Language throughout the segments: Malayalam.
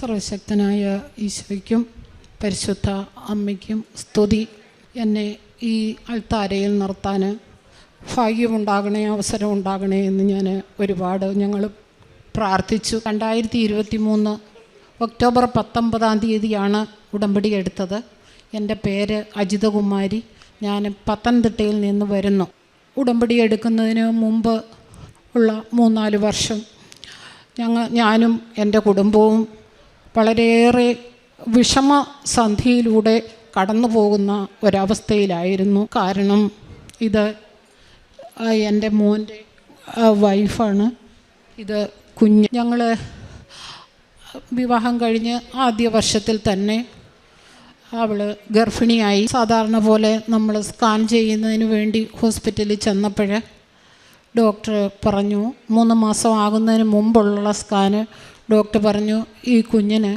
സർവശക്തനായ ഈശോയ്ക്കും പരിശുദ്ധ അമ്മയ്ക്കും സ്തുതി. എന്നെ ഈ അൾത്താരയിൽ നിർത്താൻ ഭാഗ്യമുണ്ടാകണേ അവസരം ഉണ്ടാകണേ എന്ന് ഞാൻ ഒരുപാട് ഞങ്ങൾ പ്രാർത്ഥിച്ചു. രണ്ടായിരത്തി ഇരുപത്തി മൂന്ന് ഒക്ടോബർ പത്തൊമ്പതാം തീയതിയാണ് ഉടമ്പടി എടുത്തത്. എന്റെ പേര് അജിതകുമാരി. ഞാൻ പത്തനംതിട്ടയിൽ നിന്ന് വരുന്നു. ഉടമ്പടി എടുക്കുന്നതിന് മുമ്പ് ഉള്ള മൂന്നാൽ വർഷം ഞങ്ങൾ ഞാനും എന്റെ കുടുംബവും വളരെയേറെ വിഷമസന്ധിയിലൂടെ കടന്നു പോകുന്ന ഒരവസ്ഥയിലായിരുന്നു. കാരണം ഇത് എന്റെ മോന്റെ വൈഫാണ്. ഇത് കുഞ്ഞ്. ഞങ്ങൾ വിവാഹം കഴിഞ്ഞ് ആദ്യ വർഷത്തിൽ തന്നെ അവൾ ഗർഭിണിയായി. സാധാരണ പോലെ നമ്മൾ സ്കാൻ ചെയ്യുന്നതിന് വേണ്ടി ഹോസ്പിറ്റലിൽ ചെന്നപ്പോൾ ഡോക്ടർ പറഞ്ഞു മൂന്ന് മാസം ആകുന്നതിന് മുമ്പുള്ള സ്കാന് ഡോക്ടർ പറഞ്ഞു ഈ കുഞ്ഞിന്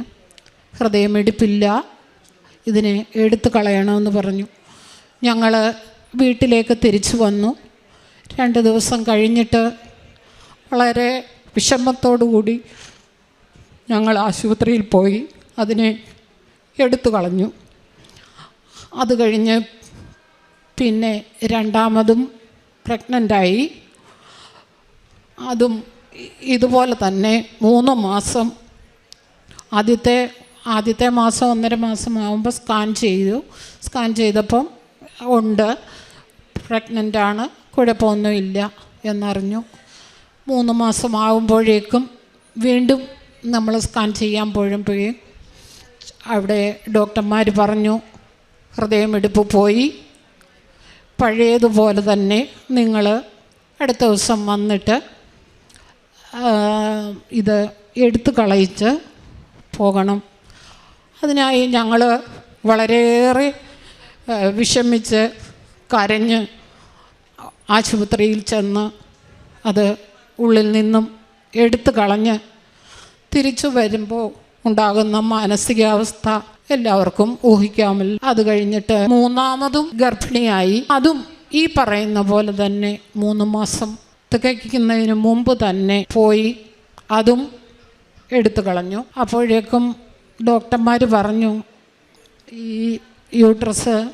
ഹൃദയമിടിപ്പില്ല ഇതിനെ എടുത്തു കളയണമെന്ന് പറഞ്ഞു. ഞങ്ങൾ വീട്ടിലേക്ക് തിരിച്ചു വന്നു. രണ്ട് ദിവസം കഴിഞ്ഞിട്ട് വളരെ വിഷമത്തോടു കൂടി ഞങ്ങൾ ആശുപത്രിയിൽ പോയി അതിനെ എടുത്തു കളഞ്ഞു. അത് കഴിഞ്ഞ് പിന്നെ രണ്ടാമതും പ്രഗ്നന്റായി അതും ഇതുപോലെ തന്നെ മൂന്ന് മാസം ആദ്യത്തെ ആദ്യത്തെ മാസം ഒന്നര മാസം ആകുമ്പോൾ സ്കാൻ ചെയ്തു. സ്കാൻ ചെയ്തപ്പം ഉണ്ട്. പ്രഗ്നന്റ് ആണ്. കുഴപ്പമൊന്നുമില്ല എന്നറിഞ്ഞു. മൂന്ന് മാസം ആകുമ്പോഴേക്കും വീണ്ടും നമ്മൾ സ്കാൻ ചെയ്യാൻ പോയപ്പോഴേക്കും അവിടെ ഡോക്ടർമാർ പറഞ്ഞു ഹൃദയമെടുപ്പ് പോയി. പഴയതുപോലെ തന്നെ നിങ്ങൾ അടുത്ത ദിവസം വന്നിട്ട് ഇത് എടുത്തു കളയിച്ച് പോകണം. അതിനായി ഞങ്ങൾ വളരെയേറെ വിഷമിച്ച് കരഞ്ഞ് ആശുപത്രിയിൽ ചെന്ന് അത് ഉള്ളിൽ നിന്നും എടുത്തു കളഞ്ഞ് തിരിച്ചു വരുമ്പോൾ ഉണ്ടാകുന്ന മാനസികാവസ്ഥ എല്ലാവർക്കും ഊഹിക്കാമല്ലോ. അത് കഴിഞ്ഞിട്ട് മൂന്നാമതും ഗർഭിണിയായി. അതും ഈ പറയുന്ന പോലെ തന്നെ മൂന്ന് മാസം തികയ്ക്കുന്നതിന് മുമ്പ് തന്നെ പോയി അതും എടുത്തു കളഞ്ഞു. അപ്പോഴേക്കും ഡോക്ടർമാർ പറഞ്ഞു ഈ യൂട്രസ്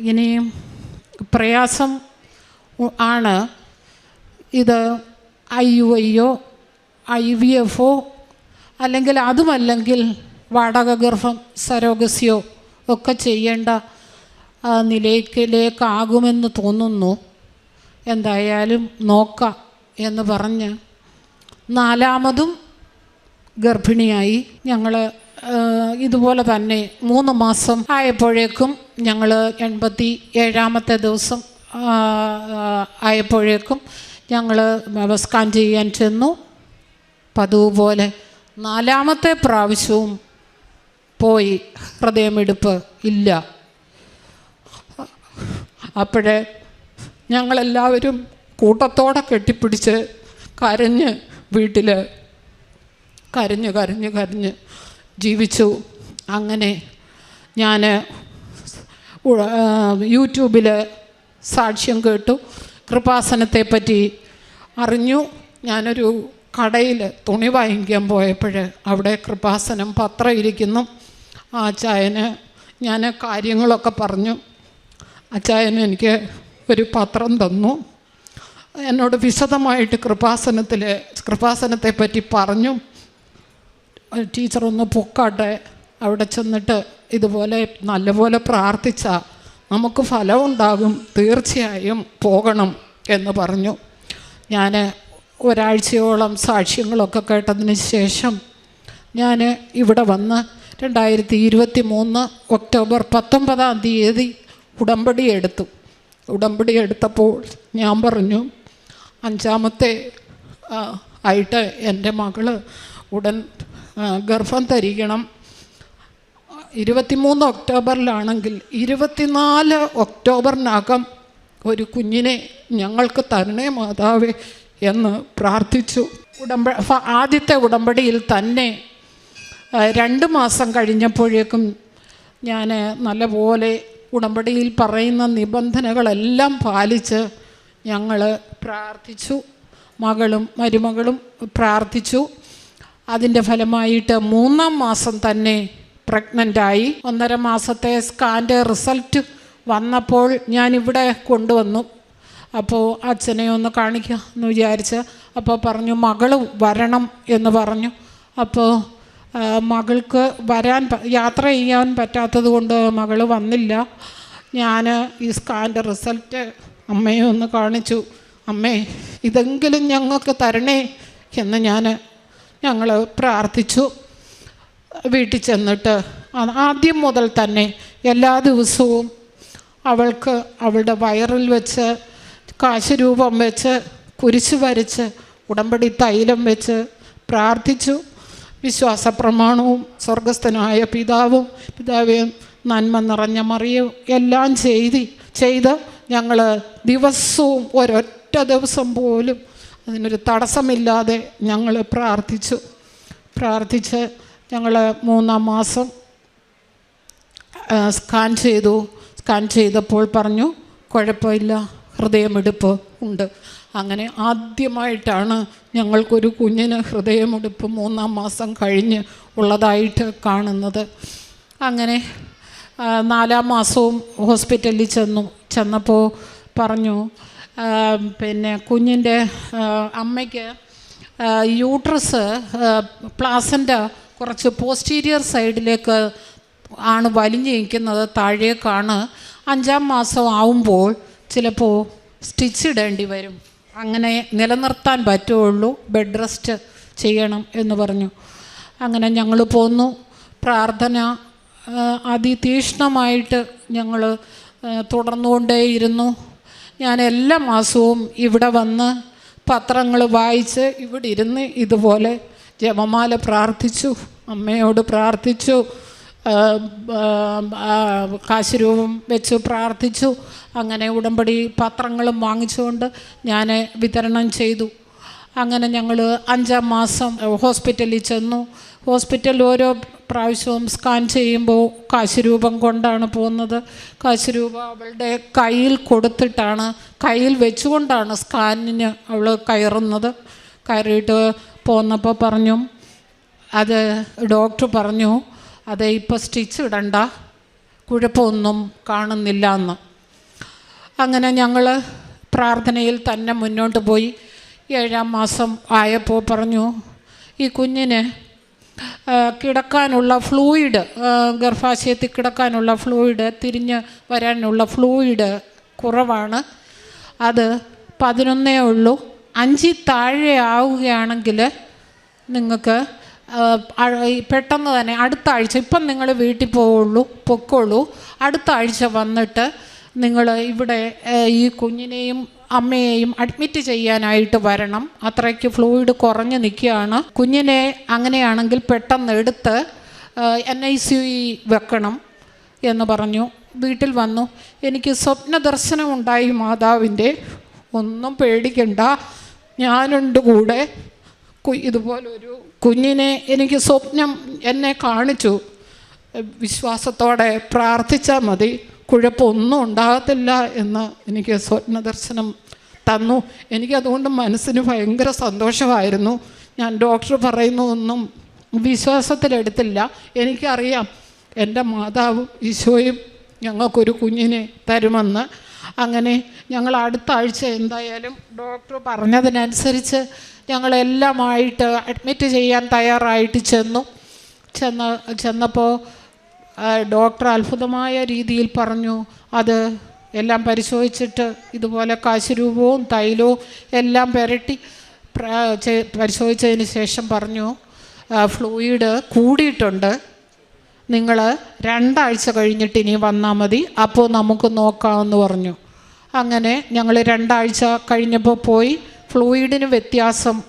ഇനിയും പ്രയാസം ആണ്. ഇത് ഐ യു ഐയോ ഐ വി എഫോ അല്ലെങ്കിൽ അതുമല്ലെങ്കിൽ വാടക ഗർഭം സരോഗസിയോ ഒക്കെ ചെയ്യേണ്ട നിലയിലേക്കാകുമെന്ന് തോന്നുന്നു. എന്തായാലും നോക്കാം എന്ന് പറഞ്ഞ് നാലാമതും ഗർഭിണിയായി. ഞങ്ങൾ ഇതുപോലെ തന്നെ മൂന്ന് മാസം ആയപ്പോഴേക്കും ഞങ്ങൾ എൺപത്തി ഏഴാമത്തെ ദിവസം ആയപ്പോഴേക്കും ഞങ്ങൾ സ്കാൻ ചെയ്യാൻ ചെന്നു. പതിവ് നാലാമത്തെ പ്രാവശ്യവും പോയി ഹൃദയമെടുപ്പ് ഇല്ല. അപ്പോഴേ ഞങ്ങളെല്ലാവരും കൂട്ടത്തോടെ കെട്ടിപ്പിടിച്ച് കരഞ്ഞ് വീട്ടിൽ കരഞ്ഞ് കരഞ്ഞ് കരഞ്ഞ് ജീവിച്ചു. അങ്ങനെ ഞാൻ യൂട്യൂബിൽ സാക്ഷ്യം കേട്ടു. കൃപാസനത്തെ പറ്റി അറിഞ്ഞു. ഞാനൊരു കടയിൽ തുണി വാങ്ങിക്കാൻ പോയപ്പോൾ അവിടെ കൃപാസനം പത്രം ഇരിക്കുന്നു ആ ചായന് ഞാൻ കാര്യങ്ങളൊക്കെ പറഞ്ഞു. അച്ചായന് എനിക്ക് ഒരു പത്രം തന്നു. എന്നോട് വിശദമായിട്ട് കൃപാസനത്തിൽ കൃപാസനത്തെ പറ്റി പറഞ്ഞു ടീച്ചർ ഒന്ന് പൊക്കാട്ടെ. അവിടെ ചെന്നിട്ട് ഇതുപോലെ നല്ലപോലെ പ്രാർത്ഥിച്ച നമുക്ക് ഫലമുണ്ടാകും തീർച്ചയായും പോകണം എന്ന് പറഞ്ഞു. ഞാൻ ഒരാഴ്ചയോളം സാക്ഷ്യങ്ങളൊക്കെ കേട്ടതിന് ശേഷം ഞാൻ ഇവിടെ വന്ന് രണ്ടായിരത്തി ഇരുപത്തി മൂന്ന് ഒക്ടോബർ പത്തൊമ്പതാം തീയതി ഉടമ്പടി എടുത്തു. ഉടമ്പടി എടുത്തപ്പോൾ ഞാൻ പറഞ്ഞു അഞ്ചാമത്തെ ആയിട്ട് എന്റെ മകൾ ഉടൻ ഗർഭം ധരിക്കണം. ഇരുപത്തിമൂന്ന് ഒക്ടോബറിലാണെങ്കിൽ ഇരുപത്തിനാല് ഒക്ടോബറിനകം ഒരു കുഞ്ഞിനെ ഞങ്ങൾക്ക് തരണേ മാതാവേ എന്ന് പ്രാർത്ഥിച്ചു. ഉടമ്പ ആദ്യത്തെ ഉടമ്പടിയിൽ തന്നെ രണ്ട് മാസം കഴിഞ്ഞപ്പോഴേക്കും ഞാൻ നല്ലപോലെ ഉടമ്പടിയിൽ പറയുന്ന നിബന്ധനകളെല്ലാം പാലിച്ച് ഞങ്ങൾ പ്രാർത്ഥിച്ചു. മകളും മരുമകളും പ്രാർത്ഥിച്ചു. അതിന്റെ ഫലമായിട്ട് മൂന്നാം മാസം തന്നെ പ്രഗ്നന്റായി ഒന്നര മാസത്തെ സ്കാന്റെ റിസൾട്ട് വന്നപ്പോൾ ഞാനിവിടെ കൊണ്ടുവന്നു. അപ്പോൾ അച്ഛനെ ഒന്ന് കാണിക്കുക എന്ന് വിചാരിച്ച് അപ്പോൾ പറഞ്ഞു മകൾ വരണം എന്ന് പറഞ്ഞു. അപ്പോൾ മകൾക്ക് വരാൻ യാത്ര ചെയ്യാൻ പറ്റാത്തത് കൊണ്ട് മകൾ വന്നില്ല. ഞാൻ ഈ സ്കാന്റെ റിസൾട്ട് അമ്മയെ ഒന്ന് കാണിച്ചു. അമ്മേ ഇതെങ്കിലും ഞങ്ങൾക്ക് തരണേ എന്ന് ഞാൻ ഞങ്ങൾ പ്രാർത്ഥിച്ചു. വീട്ടിൽ ചെന്നിട്ട് ആദ്യം മുതൽ തന്നെ എല്ലാ ദിവസവും അവൾക്ക് അവളുടെ വയറിൽ വെച്ച് കാശുരൂപം വെച്ച് കുരിശ് വരച്ച് ഉടമ്പടി തൈലം വെച്ച് പ്രാർത്ഥിച്ചു. വിശ്വാസ പ്രമാണവും സ്വർഗസ്ഥനായ പിതാവും പിതാവേ നന്മ നിറഞ്ഞ മറിയും എല്ലാം ചെയ്തി ചെയ്ത് ഞങ്ങൾ ദിവസവും ഒരൊറ്റ ദിവസം പോലും അതിനൊരു തടസ്സമില്ലാതെ ഞങ്ങൾ പ്രാർത്ഥിച്ചു. പ്രാർത്ഥിച്ച് ഞങ്ങൾ മൂന്നാം മാസം സ്കാൻ ചെയ്തു. സ്കാൻ ചെയ്തപ്പോൾ പറഞ്ഞു കുഴപ്പമില്ല ഹൃദയമെടുപ്പ് ഉണ്ട്. അങ്ങനെ ആദ്യമായിട്ടാണ് ഞങ്ങൾക്കൊരു കുഞ്ഞിന് ഹൃദയമിടിപ്പ് മൂന്നാം മാസം കഴിഞ്ഞ് ഉള്ളതായിട്ട് കാണുന്നത്. അങ്ങനെ നാലാം മാസവും ഹോസ്പിറ്റലിൽ ചെന്നു ചെന്നപ്പോൾ പറഞ്ഞു പിന്നെ കുഞ്ഞിന്റെ അമ്മയ്ക്ക് യൂട്രസ് പ്ലാസന്റ കുറച്ച് പോസ്റ്റീരിയർ സൈഡിലേക്ക് ആണ് വലിഞ്ഞു നിൽക്കുന്നത് താഴേക്കാണ്. അഞ്ചാം മാസം ആവുമ്പോൾ ചിലപ്പോൾ സ്റ്റിച്ച് ഇടേണ്ടി വരും. അങ്ങനെ നിലനിർത്താൻ പറ്റുള്ളൂ ബെഡ് റെസ്റ്റ് ചെയ്യണം എന്ന് പറഞ്ഞു. അങ്ങനെ ഞങ്ങൾ പോന്നു. പ്രാർത്ഥന ആ, അതിതീക്ഷ്ണമായിട്ട് ഞങ്ങൾ തുടർന്നുകൊണ്ടേയിരുന്നു. ഞാൻ എല്ലാ മാസവും ഇവിടെ വന്ന് പത്രങ്ങൾ വായിച്ച് ഇവിടെ ഇരുന്ന് ഇതുപോലെ ജപമാല പ്രാർത്ഥിച്ചു. അമ്മയോട് പ്രാർത്ഥിച്ചു. കാശുരൂപം വെച്ച് പ്രാർത്ഥിച്ചു. അങ്ങനെ ഉടമ്പടി പത്രങ്ങളും വാങ്ങിച്ചുകൊണ്ട് ഞാൻ വിതരണം ചെയ്തു. അങ്ങനെ ഞങ്ങൾ അഞ്ചാം മാസം ഹോസ്പിറ്റലിൽ ചെന്നു. ഹോസ്പിറ്റലിൽ ഓരോ പ്രാവശ്യവും സ്കാൻ ചെയ്യുമ്പോൾ കാശുരൂപം കൊണ്ടാണ് പോകുന്നത്. കാശുരൂപ അവളുടെ കയ്യിൽ കൊടുത്തിട്ടാണ് കയ്യിൽ വെച്ചുകൊണ്ടാണ് സ്കാനിന് അവൾ കയറുന്നത്. കയറിയിട്ട് പോന്നപ്പോൾ പറഞ്ഞു അത് ഡോക്ടർ പറഞ്ഞു അത് ഇപ്പോൾ സ്റ്റിച്ച് ഇടണ്ട. കുഴപ്പമൊന്നും കാണുന്നില്ല എന്ന്. അങ്ങനെ ഞങ്ങൾ പ്രാർത്ഥനയിൽ തന്നെ മുന്നോട്ട് പോയി. ഏഴാം മാസം ആയപ്പോൾ പറഞ്ഞു ഈ കുഞ്ഞിന് കിടക്കാനുള്ള ഫ്ലൂയിഡ് ഗർഭാശയത്തിൽ കിടക്കാനുള്ള ഫ്ലൂയിഡ് തിരിഞ്ഞ് വരാനുള്ള ഫ്ലൂയിഡ് കുറവാണ്. അത് പതിനൊന്നേ ഉള്ളൂ. അഞ്ചിൽ താഴെ ആവുകയാണെങ്കിൽ നിങ്ങൾക്ക് പെട്ടെന്ന് തന്നെ അടുത്ത ആഴ്ച ഇപ്പം നിങ്ങൾ വീട്ടിൽ പോവുള്ളൂ പൊക്കോളൂ. അടുത്ത ആഴ്ച വന്നിട്ട് നിങ്ങൾ ഇവിടെ ഈ കുഞ്ഞിനെയും അമ്മയെയും അഡ്മിറ്റ് ചെയ്യാനായിട്ട് വരണം. അത്രയ്ക്ക് ഫ്ലൂയിഡ് കുറഞ്ഞ് നിൽക്കുകയാണ്. കുഞ്ഞിനെ അങ്ങനെയാണെങ്കിൽ പെട്ടെന്ന് എടുത്ത് എൻ ഐ സി വെക്കണം എന്ന് പറഞ്ഞു. വീട്ടിൽ വന്നു. എനിക്ക് സ്വപ്ന ദർശനം ഉണ്ടായി മാതാവിന്റെ. ഒന്നും പേടിക്കണ്ട. ഞാനുണ്ട് കൂടെ. ഇതുപോലൊരു കുഞ്ഞിനെ എനിക്ക് സ്വപ്നം എന്നെ കാണിച്ചു. വിശ്വാസത്തോടെ പ്രാർത്ഥിച്ചാൽ മതി. കുഴപ്പമൊന്നും ഉണ്ടാകത്തില്ല എന്ന് എനിക്ക് സ്വപ്നദർശനം തന്നു. എനിക്കതുകൊണ്ട് മനസ്സിന് ഭയങ്കര സന്തോഷമായിരുന്നു. ഞാൻ ഡോക്ടർ പറയുന്നതൊന്നും വിശ്വാസത്തിലെടുത്തില്ല. എനിക്കറിയാം എന്റെ മാതാവും ഈശോയും ഞങ്ങൾക്കൊരു കുഞ്ഞിനെ തരുമെന്ന്. അങ്ങനെ ഞങ്ങൾ അടുത്ത ആഴ്ച എന്തായാലും ഡോക്ടർ പറഞ്ഞതിനനുസരിച്ച് ഞങ്ങളെല്ലാമായിട്ട് അഡ്മിറ്റ് ചെയ്യാൻ തയ്യാറായിട്ട് ചെന്നു. ചെന്ന ചെന്നപ്പോൾ ഡോക്ടർ അത്ഭുതമായ രീതിയിൽ പറഞ്ഞു അത് എല്ലാം പരിശോധിച്ചിട്ട് ഇതുപോലെ കാശുരൂപവും തൈലവും എല്ലാം പുരട്ടി പ്ര- പരിശോധിച്ചതിന് ശേഷം പറഞ്ഞു ഫ്ലൂയിഡ് കൂടിയിട്ടുണ്ട്. നിങ്ങൾ രണ്ടാഴ്ച കഴിഞ്ഞിട്ട് ഇനി വന്നാൽ മതി. അപ്പോൾ നമുക്ക് നോക്കാമെന്ന് പറഞ്ഞു. അങ്ങനെ ഞങ്ങൾ രണ്ടാഴ്ച കഴിഞ്ഞപ്പോൾ പോയി. ഫ്ലൂയിഡിന് വ്യത്യാസം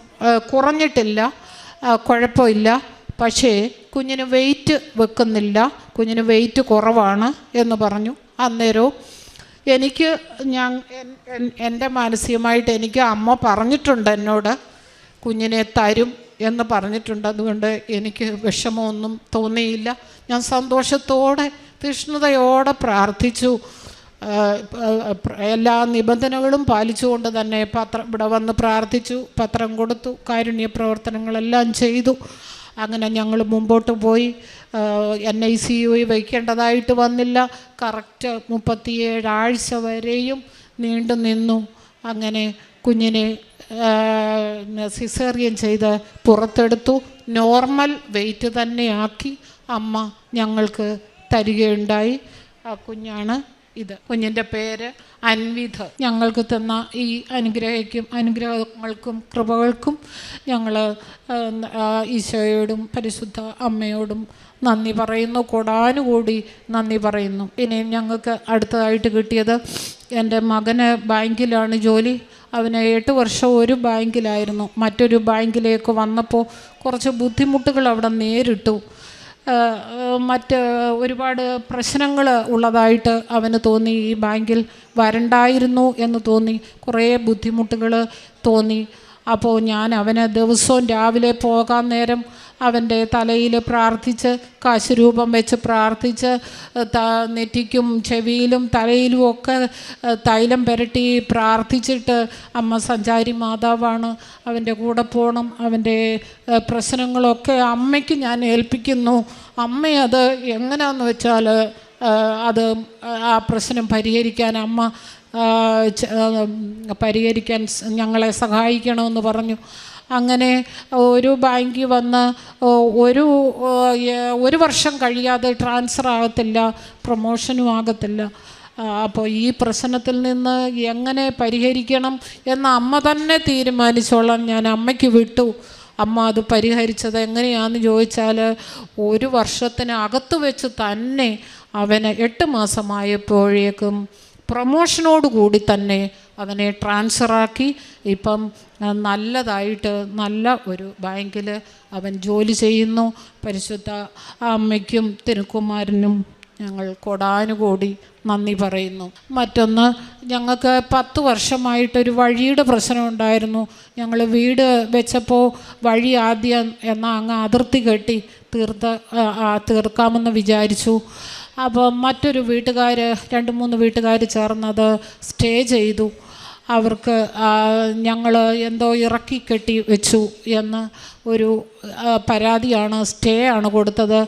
കുറഞ്ഞിട്ടില്ല. കുഴപ്പമില്ല. പക്ഷേ കുഞ്ഞിന് വെയിറ്റ് വെക്കുന്നില്ല. കുഞ്ഞിന് വെയിറ്റ് കുറവാണ് എന്ന് പറഞ്ഞു. അന്നേരവും എനിക്ക് ഞാൻ എൻ- എൻ- എന്റെ മാനസികമായിട്ട് എനിക്ക് അമ്മ പറഞ്ഞിട്ടുണ്ട് എന്നോട്. കുഞ്ഞിനെ തരും എന്ന് പറഞ്ഞിട്ടുണ്ട്. അതുകൊണ്ട് എനിക്ക് വിഷമമൊന്നും തോന്നിയില്ല. ഞാൻ സന്തോഷത്തോടെ തീഷ്ണതയോടെ പ്രാർത്ഥിച്ചു. എല്ലാ നിബന്ധനകളും പാലിച്ചുകൊണ്ട് തന്നെ പത്രം ഇവിടെ വന്ന് പ്രാർത്ഥിച്ചു പത്രം കൊടുത്തു കാരുണ്യ പ്രവർത്തനങ്ങളെല്ലാം ചെയ്തു. അങ്ങനെ ഞങ്ങൾ മുമ്പോട്ട് പോയി. എൻ ഐ സി യു വയ്ക്കേണ്ടതായിട്ട് വന്നില്ല. കറക്റ്റ് മുപ്പത്തിയേഴ് ആഴ്ച വരെയും നീണ്ടു നിന്നു. അങ്ങനെ കുഞ്ഞിനെ സിസേറിയൻ ചെയ്ത് പുറത്തെടുത്തു. നോർമൽ വെയിറ്റ് തന്നെയാക്കി. അമ്മ ഞങ്ങൾക്ക് തരികയുണ്ടായി. ആ കുഞ്ഞാണ് ഇത്. കുഞ്ഞിന്റെ പേര് അൻവിധ. ഞങ്ങൾക്ക് തന്ന ഈ അനുഗ്രഹിക്കും അനുഗ്രഹങ്ങൾക്കും കൃപകൾക്കും ഞങ്ങൾ ഈശോയോടും പരിശുദ്ധ അമ്മയോടും നന്ദി പറയുന്നു. കൂടാനുകൂടി നന്ദി പറയുന്നു. ഇനിയും ഞങ്ങൾക്ക് അടുത്തതായിട്ട് കിട്ടിയത് എന്റെ മകന് ബാങ്കിലാണ് ജോലി. അവന് എട്ട് വർഷം ഒരു ബാങ്കിലായിരുന്നു. മറ്റൊരു ബാങ്കിലേക്ക് വന്നപ്പോൾ കുറച്ച് ബുദ്ധിമുട്ടുകൾ അവിടെ നേരിട്ടു. മറ്റ് ഒരുപാട് പ്രശ്നങ്ങൾ ഉള്ളതായിട്ട് അവന് തോന്നി. ഈ ബാങ്കിൽ വരണ്ടായിരുന്നു എന്ന് തോന്നി. കുറേ ബുദ്ധിമുട്ടുകൾ തോന്നി. അപ്പോൾ ഞാൻ അവന് ദിവസവും രാവിലെ പോകാൻ നേരം അവന്റെ തലയിൽ പ്രാർത്ഥിച്ച് കാശുരൂപം വെച്ച് പ്രാർത്ഥിച്ച് നെറ്റിക്കും ചെവിയിലും തലയിലും ഒക്കെ തൈലം പുരട്ടി പ്രാർത്ഥിച്ചിട്ട് അമ്മ സഞ്ചാരി മാതാവാണ് അവന്റെ കൂടെ പോകണം അവന്റെ പ്രശ്നങ്ങളൊക്കെ അമ്മയ്ക്ക് ഞാൻ ഏൽപ്പിക്കുന്നു. അമ്മ അത് എങ്ങനെയാണെന്ന് വെച്ചാൽ അത് ആ പ്രശ്നം പരിഹരിക്കാൻ അമ്മ പരിഹരിക്കാൻ ഞങ്ങളെ സഹായിക്കണമെന്ന് പറഞ്ഞു. അങ്ങനെ ഒരു ബാങ്കിൽ വന്ന് ഒരു ഒരു വർഷം കഴിയാതെ ട്രാൻസ്ഫർ ആകത്തില്ല പ്രൊമോഷനും ആകത്തില്ല. അപ്പോൾ ഈ പ്രശ്നത്തിൽ നിന്ന് എങ്ങനെ പരിഹരിക്കണം എന്ന് അമ്മ തന്നെ തീരുമാനിച്ചോളാം ഞാൻ അമ്മയ്ക്ക് വിട്ടു. അമ്മ അത് പരിഹരിച്ചത് എങ്ങനെയാണെന്ന് ചോദിച്ചാൽ ഒരു വർഷത്തിനകത്ത് വെച്ച് തന്നെ അവന് എട്ട് മാസമായപ്പോഴേക്കും പ്രൊമോഷനോട് കൂടി തന്നെ അവനെ ട്രാൻസ്ഫറാക്കി ഇപ്പം നല്ലതായിട്ട് നല്ല ഒരു ബാങ്കിൽ അവൻ ജോലി ചെയ്യുന്നു. പരിശുദ്ധ അമ്മയ്ക്കും തിരുക്കുമാരനും ഞങ്ങൾ കൊടാനുകൂടി നന്ദി പറയുന്നു. മറ്റൊന്ന് ഞങ്ങൾക്ക് പത്ത് വർഷമായിട്ടൊരു വഴിയുടെ പ്രശ്നം ഉണ്ടായിരുന്നു. ഞങ്ങൾ വീട് വെച്ചപ്പോൾ വഴി ആദ്യം എന്നാൽ അങ്ങ് അതിർത്തി കെട്ടി തീർത്ത് തീർക്കാമെന്ന് വിചാരിച്ചു. അപ്പോൾ മറ്റൊരു വീട്ടുകാർ രണ്ട് മൂന്ന് വീട്ടുകാർ ചേർന്നത് സ്റ്റേ ചെയ്തു. അവർക്ക് ഞങ്ങൾ എന്തോ ഇറക്കി കെട്ടി വെച്ചു എന്ന് ഒരു പരാതിയാണ് സ്റ്റേ ആണ് കൊടുത്തത്.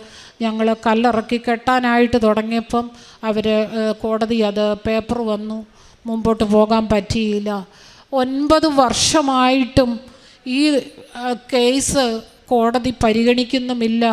ഞങ്ങൾ കല്ലിറക്കി കെട്ടാനായിട്ട് തുടങ്ങിയപ്പം അവർ കോടതി അത് പേപ്പർ വന്നു. മുമ്പോട്ട് പോകാൻ പറ്റിയില്ല. ഒൻപത് വർഷമായിട്ടും ഈ കേസ് കോടതി പരിഗണിക്കുന്നുമില്ല.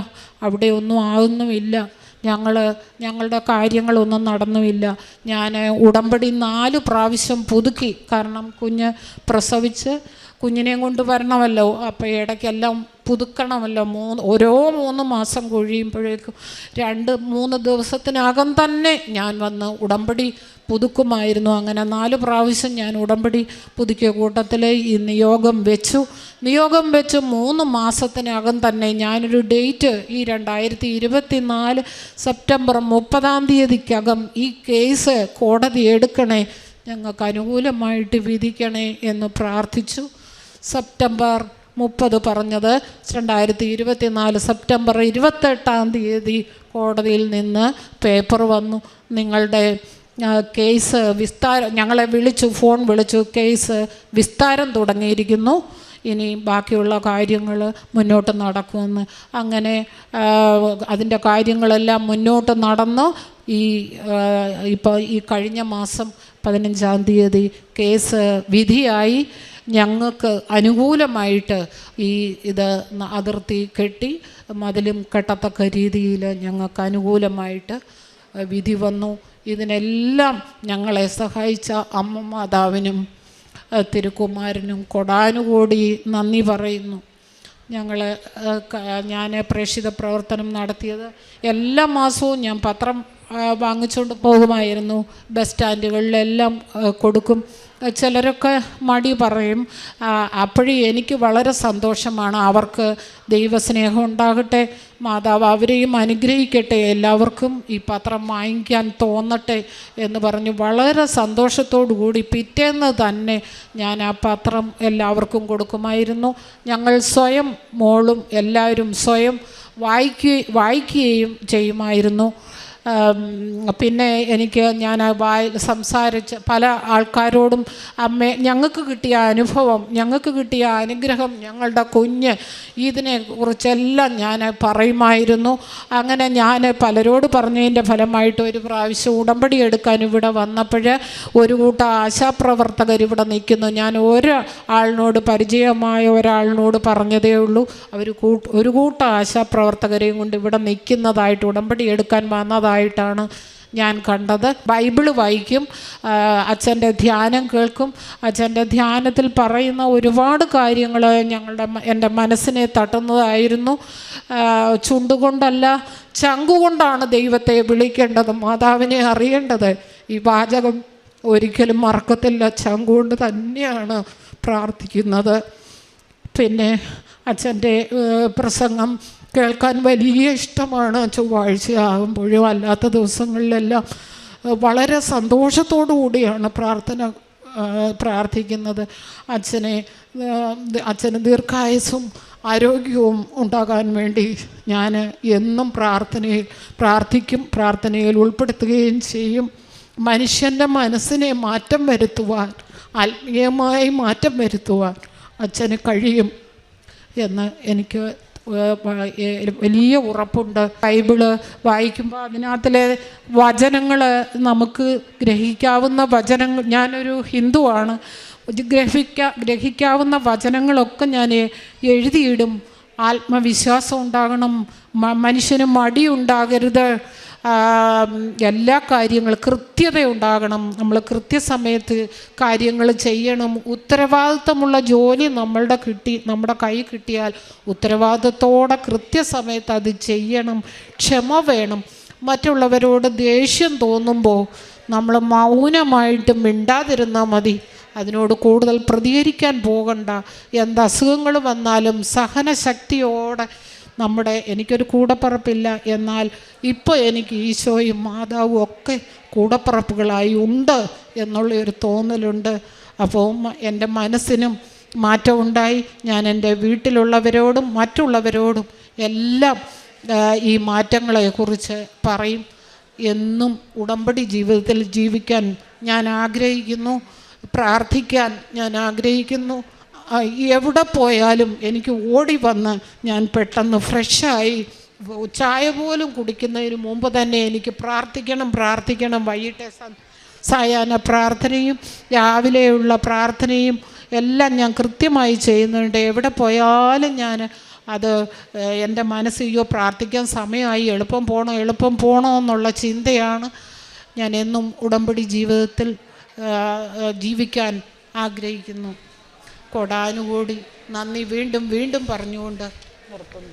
അവിടെ ഒന്നും ആകുന്നുമില്ല ഞങ്ങൾ ഞങ്ങളുടെ കാര്യങ്ങളൊന്നും നടന്നുമില്ല. ഞാൻ ഉടമ്പടി നാല് പ്രാവശ്യം പുതുക്കി. കാരണം കുഞ്ഞ് പ്രസവിച്ച് കുഞ്ഞിനെയും കൊണ്ട് വരണമല്ലോ. അപ്പോൾ ഇടയ്ക്കെല്ലാം പുതുക്കണമല്ലോ. മൂന്ന് ഓരോ മൂന്ന് മാസം കൊഴിയുമ്പോഴേക്കും രണ്ട് മൂന്ന് ദിവസത്തിനകം തന്നെ ഞാൻ വന്ന് ഉടമ്പടി പുതുക്കുമായിരുന്നു. അങ്ങനെ നാല് പ്രാവശ്യം ഞാൻ ഉടമ്പടി പുതുക്കിയ കൂട്ടത്തിൽ ഈ നിയോഗം വെച്ചു. നിയോഗം വെച്ച് മൂന്ന് മാസത്തിനകം തന്നെ ഞാനൊരു ഡേറ്റ് ഈ രണ്ടായിരത്തി ഇരുപത്തി നാല് സെപ്റ്റംബർ മുപ്പതാം തീയതിക്കകം ഈ കേസ് കോടതി എടുക്കണേ. ഞങ്ങൾക്ക് അനുകൂലമായിട്ട് വിധിക്കണേ എന്ന് പ്രാർത്ഥിച്ചു. സെപ്റ്റംബർ മുപ്പത് പറഞ്ഞത് രണ്ടായിരത്തി ഇരുപത്തി നാല് സെപ്റ്റംബർ ഇരുപത്തെട്ടാം തീയതി കോടതിയിൽ നിന്ന് പേപ്പർ വന്നു. നിങ്ങളുടെ കേസ് വിസ്താരം ഞങ്ങളെ വിളിച്ചു ഫോൺ വിളിച്ചു കേസ് വിസ്താരം തുടങ്ങിയിരിക്കുന്നു. ഇനി ബാക്കിയുള്ള കാര്യങ്ങൾ മുന്നോട്ട് നടക്കുമെന്ന്. അങ്ങനെ അതിന്റെ കാര്യങ്ങളെല്ലാം മുന്നോട്ട് നടന്നു ഈ ഇപ്പോൾ ഈ കഴിഞ്ഞ മാസം പതിനഞ്ചാം തീയതി കേസ് വിധിയായി. ഞങ്ങൾക്ക് അനുകൂലമായിട്ട് ഈ ഇത് അതിർത്തി കെട്ടി മതിലും കെട്ടത്തക്ക രീതിയിൽ ഞങ്ങൾക്ക് അനുകൂലമായിട്ട് വിധി വന്നു. ഇതിനെല്ലാം ഞങ്ങളെ സഹായിച്ച അമ്മ മാതാവിനും തിരുക്കുമാരനും കൊടാനുകൂടി നന്ദി പറയുന്നു. ഞങ്ങൾ ഞാൻ പ്രേക്ഷിത പ്രവർത്തനം നടത്തിയത് എല്ലാ മാസവും ഞാൻ പത്രം വാങ്ങിച്ചുകൊണ്ട് പോകുമായിരുന്നു. ബസ് സ്റ്റാൻഡുകളിലെല്ലാം കൊടുക്കും. ചിലരൊക്കെ മടി പറയും അപ്പോഴും എനിക്ക് വളരെ സന്തോഷമാണ്. അവർക്ക് ദൈവസ്നേഹം ഉണ്ടാകട്ടെ. മാതാവ് അവരെയും അനുഗ്രഹിക്കട്ടെ. എല്ലാവർക്കും ഈ പത്രം വാങ്ങിക്കാൻ തോന്നട്ടെ എന്ന് പറഞ്ഞ് വളരെ സന്തോഷത്തോടു കൂടി പിറ്റേന്ന് തന്നെ ഞാൻ ആ പത്രം എല്ലാവർക്കും കൊടുക്കുമായിരുന്നു. ഞങ്ങൾ സ്വയം മോളും എല്ലാവരും സ്വയം വായിക്കുക വായിക്കുകയും ചെയ്യുമായിരുന്നു. പിന്നെ എനിക്ക് ഞാൻ വായി സംസാരിച്ച് പല ആൾക്കാരോടും അമ്മ ഞങ്ങൾക്ക് കിട്ടിയ അനുഭവം ഞങ്ങൾക്ക് കിട്ടിയ അനുഗ്രഹം ഞങ്ങളുടെ കുഞ്ഞ് ഇതിനെ കുറിച്ചെല്ലാം ഞാൻ പറയുമായിരുന്നു. അങ്ങനെ ഞാൻ പലരോട് പറഞ്ഞതിന്റെ ഫലമായിട്ട് ഒരു പ്രാവശ്യം ഉടമ്പടി എടുക്കാൻ ഇവിടെ വന്നപ്പോൾ ഒരു കൂട്ടം ആശാപ്രവർത്തകർ ഇവിടെ നിൽക്കുന്നു. ഞാൻ ഒരു ആളിനോട് പരിചയമായ ഒരാളിനോട് പറഞ്ഞതേ ഉള്ളൂ. അവർ ഒരു കൂട്ടം ആശാപ്രവർത്തകരെയും കൊണ്ട് ഇവിടെ നിൽക്കുന്നതായിട്ട് ഉടമ്പടി എടുക്കാൻ വന്നതായിട്ടാണ് ഞാൻ കണ്ടത്. ബൈബിൾ വായിക്കും അച്ഛന്റെ ധ്യാനം കേൾക്കും. അച്ഛന്റെ ധ്യാനത്തിൽ പറയുന്ന ഒരുപാട് കാര്യങ്ങൾ ഞങ്ങളുടെ എന്റെ മനസ്സിനെ തട്ടുന്നതായിരുന്നു. ചുണ്ടുകൊണ്ടല്ല ചങ്കുകൊണ്ടാണ് ദൈവത്തെ വിളിക്കേണ്ടത്. മാതാവിനെ അറിയേണ്ടത്. ഈ വാചകം ഒരിക്കലും മറക്കത്തില്ല. ചങ്കുകൊണ്ട് തന്നെയാണ് പ്രാർത്ഥിക്കുന്നത്. പിന്നെ അച്ഛന്റെ പ്രസംഗം കേൾക്കാൻ വലിയ ഇഷ്ടമാണ്. ചൊവ്വാഴ്ച ആകുമ്പോഴും അല്ലാത്ത ദിവസങ്ങളിലെല്ലാം വളരെ സന്തോഷത്തോടു കൂടിയാണ് പ്രാർത്ഥന പ്രാർത്ഥിക്കുന്നത്. അച്ഛനെ അച്ഛന് ദീർഘായുസും ആരോഗ്യവും ഉണ്ടാകാൻ വേണ്ടി ഞാൻ എന്നും പ്രാർത്ഥനയിൽ പ്രാർത്ഥിക്കും പ്രാർത്ഥനയിൽ ഉൾപ്പെടുത്തുകയും ചെയ്യും. മനുഷ്യന്റെ മനസ്സിനെ മാറ്റം വരുത്തുവാൻ ആത്മീയമായി മാറ്റം വരുത്തുവാൻ അച്ഛന് കഴിയും. എന്ന് എനിക്ക് വലിയ ഉറപ്പുണ്ട്. ബൈബിൾ വായിക്കുമ്പോൾ അതിനകത്തിലെ വചനങ്ങൾ നമുക്ക് ഗ്രഹിക്കാവുന്ന വചനങ്ങൾ ഞാനൊരു ഹിന്ദുവാണ്. ഗ്രഹിക്ക ഗ്രഹിക്കാവുന്ന വചനങ്ങളൊക്കെ ഞാൻ എഴുതിയിടും. ആത്മവിശ്വാസം ഉണ്ടാകണം. മനുഷ്യന് മടിയുണ്ടാകരുത് എല്ലാ കാര്യങ്ങളും കൃത്യത ഉണ്ടാകണം നമ്മൾ കൃത്യസമയത്ത് കാര്യങ്ങൾ ചെയ്യണം. ഉത്തരവാദിത്തമുള്ള ജോലി നമ്മളുടെ കിട്ടി നമ്മുടെ കൈ കിട്ടിയാൽ ഉത്തരവാദിത്തത്തോടെ കൃത്യസമയത്ത് അത് ചെയ്യണം. ക്ഷമ വേണം. മറ്റുള്ളവരോട് ദേഷ്യം തോന്നുമ്പോൾ നമ്മൾ മൗനമായിട്ട് മിണ്ടാതിരുന്നാൽ മതി. അതിനോട് കൂടുതൽ പ്രതികരിക്കാൻ പോകണ്ട. എന്ത് അസുഖങ്ങൾ വന്നാലും സഹനശക്തിയോടെ നമ്മുടെ എനിക്കൊരു കൂടപ്പറപ്പില്ല എന്നാൽ ഇപ്പോൾ എനിക്ക് ഈശോയും മാതാവും ഒക്കെ കൂടപ്പറപ്പുകളായി ഉണ്ട് എന്നുള്ള ഒരു തോന്നലുണ്ട്. അപ്പോൾ എന്റെ മനസ്സിനും മാറ്റമുണ്ടായി ഞാൻ എന്റെ വീട്ടിലുള്ളവരോടും മറ്റുള്ളവരോടും എല്ലാം ഈ മാറ്റങ്ങളെക്കുറിച്ച് പറയും. എന്നും ഉടമ്പടി ജീവിതത്തിൽ ജീവിക്കാൻ ഞാൻ ആഗ്രഹിക്കുന്നു. പ്രാർത്ഥിക്കാൻ ഞാൻ ആഗ്രഹിക്കുന്നു. എവിടെ പോയാലും എനിക്ക് ഓടി വന്ന് ഞാൻ പെട്ടെന്ന് ഫ്രഷായി ചായ പോലും കുടിക്കുന്നതിന് മുമ്പ് തന്നെ എനിക്ക് പ്രാർത്ഥിക്കണം പ്രാർത്ഥിക്കണം. വൈകിട്ടെ സായാഹ്ന പ്രാർത്ഥനയും രാവിലെയുള്ള പ്രാർത്ഥനയും എല്ലാം ഞാൻ കൃത്യമായി ചെയ്യുന്നുണ്ട്. എവിടെ പോയാലും ഞാൻ അത് എന്റെ മനസ്സ് പ്രാർത്ഥിക്കാൻ സമയമായി. എളുപ്പം പോകണോ എളുപ്പം പോകണോ എന്നുള്ള ചിന്തയാണ് ഞാൻ എന്നും ഉടമ്പടി ജീവിതത്തിൽ ജീവിക്കാൻ ആഗ്രഹിക്കുന്നു. കൊടാനുകൂടി നന്ദി. വീണ്ടും വീണ്ടും പറഞ്ഞുകൊണ്ട് നിർത്തുന്നു.